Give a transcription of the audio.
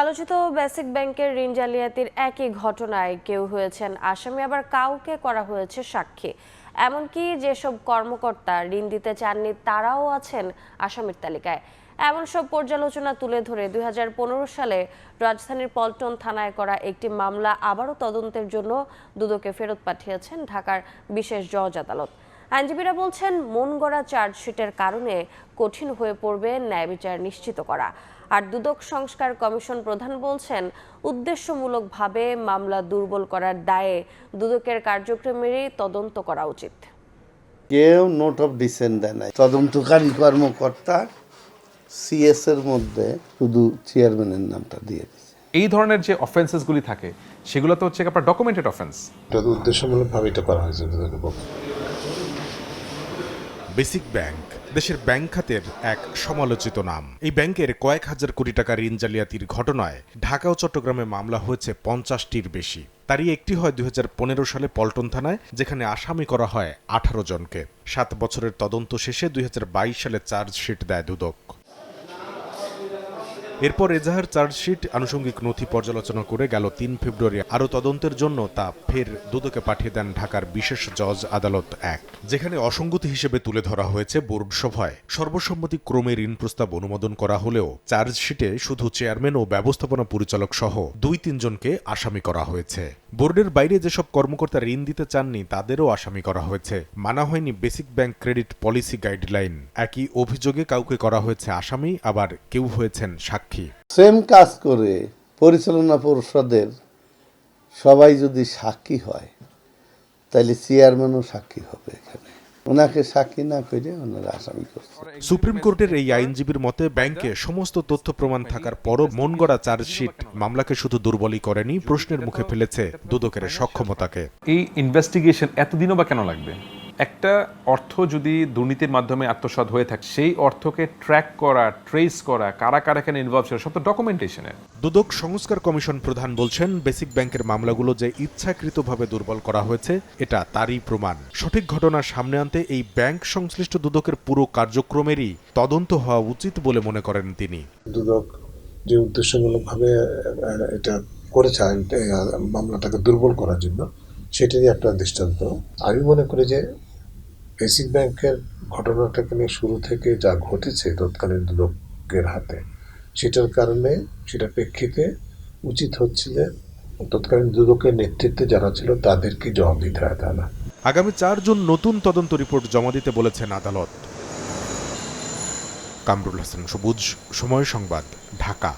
আলোচিত বেসিক ব্যাংকের ঋণ জালিয়াতির একই ঘটনায় কেউ হয়েছেন আসামি, আবার কাউকে করা হয়েছে সাক্ষী। এমনকি যেসব কর্মকর্তা ঋণ দিতে চাননি, তারাও আছেন আসামির তালিকায়। এমন সব পর্যালোচনা তুলে ধরে দুই সালে রাজধানীর পল্টন থানায় করা একটি মামলা আবারও তদন্তের জন্য দুদকে ফেরত পাঠিয়েছেন ঢাকার বিশেষ জজ আদালত। আইনজীবীরা বলছেন মন গড়া চার্জশিটের কারণে কঠিন হয়ে পড়বে ন্যায় বিচার নিশ্চিত করা। আর দুদক সংস্কার কমিশন প্রধান বলছেন উদ্দেশ্যমূলকভাবে মামলা দুর্বল করার দায়ে দুদকের কার্যক্রমেরই তদন্ত করা উচিত। কেউ নোট অফ ডিসেন্ট দেয় নাই। তদন্তকারী কর্মকর্তা সিএস এর মধ্যে শুধু চেয়ারম্যানের নামটা দিয়ে দিয়েছে। এই ধরনের যে অফেন্সেসগুলি থাকে সেগুলো তো হচ্ছে আপনার ডকুমেন্টেড অফেন্স এটা তো উদ্দেশ্যমূলকভাবে এটা করা হয়েছে বেসিক ব্যাংক, দেশের ব্যাংক খাতের এক সমালোচিত নাম। এই ব্যাংকের কয়েক হাজার কোটি টাকা ঋণ জালিয়াতির ঘটনায় ঢাকা ও চট্টগ্রামে মামলা হয়েছে পঞ্চাশটির বেশি। তারই একটি হয় দুই হাজার পনেরো সালে পল্টন থানায়, যেখানে আসামি করা হয় আঠারো জনকে। সাত বছরের তদন্ত শেষে দুই হাজার বাইশ সালে চার্জশিট দেয় দুদক। এরপর এজাহার চার্জশিট আনুষঙ্গিক নথি পর্যালোচনা করে গেল তিন ফেব্রুয়ারি। আরও তদন্তের জন্য তা ফের দুদকে পাঠিয়ে দেন ঢাকার বিশেষ জজ আদালত এক, যেখানে অসঙ্গতি হিসেবে তুলে ধরা হয়েছে বোর্ড সভায়। সর্বসম্মতি ক্রমে ঋণ প্রস্তাব অনুমোদন করা হলেও চার্জশিটে শুধু চেয়ারম্যান ও ব্যবস্থাপনা পরিচালক সহ দুই তিনজনকে আসামি করা হয়েছে। বোর্ডের বাইরে যেসব কর্মকর্তা ঋণ দিতে চাননি, তাদেরও আসামি করা হয়েছে। মানা হয়নি basic bank credit policy guideline. একই অভিযোগে কাউকে করা হয়েছে আসামি, আবার কেউ হয়েছেন সাক্ষী। সেম কাজ করে পরিচালনা পরিষদের সবাই যদি সাক্ষী হয়, তাহলে চেয়ারম্যানও সাক্ষী হবে। ওনাকে সাক্ষী না করে ওনারা আসামি করছে। সুপ্রিম কোর্টের এই আইনজীবীর মতে ব্যাংকে সমস্ত তথ্য প্রমাণ থাকার পরও মন গড়া চার্জশিট মামলাকে শুধু দুর্বলই করেনি প্রশ্নের মুখে ফেলেছে দুদকের সক্ষমতাকে। এই ইনভেস্টিগেশন এতদিনও বা কেন লাগবে? একটা অর্থ যদি দুর্নীতির মাধ্যমে আত্মসাৎ হয়ে থাকে সেই অর্থকে ট্র্যাক করা ট্রেস করা কারা কারা এখানে ইনভলভ ছিল সব তো ডকুমেন্টেশনের দুদক সংস্কার কমিশন প্রধান বলছেন বেসিক ব্যাংকের মামলাগুলো যে ইচ্ছাকৃতভাবে দুর্বল করা হয়েছে এটা তারই প্রমাণ। সঠিক ঘটনা সামনে আনতে এই ব্যাংক সংশ্লিষ্ট দুদকের পুরো কার্যক্রমেরই তদন্ত হওয়া উচিত বলে মনে করেন তিনি। দুদক যে উদ্দেশ্যমূলকভাবে এটা করেছে মামলাটাকে দুর্বল করার জন্য সেটারই একটা দৃষ্টান্ত। আমি মনে করি যে বেসিক ব্যাংকের ঘটনাটাকে নিয়ে শুরু থেকে যা ঘটেছে তৎকালীন দুদকের হাতে, সেটার কারণে সেটা প্রেক্ষিতে উচিত হচ্ছে যে তৎকালীন দুদকের নেতৃত্বে যারা ছিল তাদেরকে জবাব দিতে হয় তা না আগামী চার জুন নতুন তদন্ত রিপোর্ট জমা দিতে বলেছেন আদালত। কামরুল হাসান সবুজ, সময় সংবাদ, ঢাকা।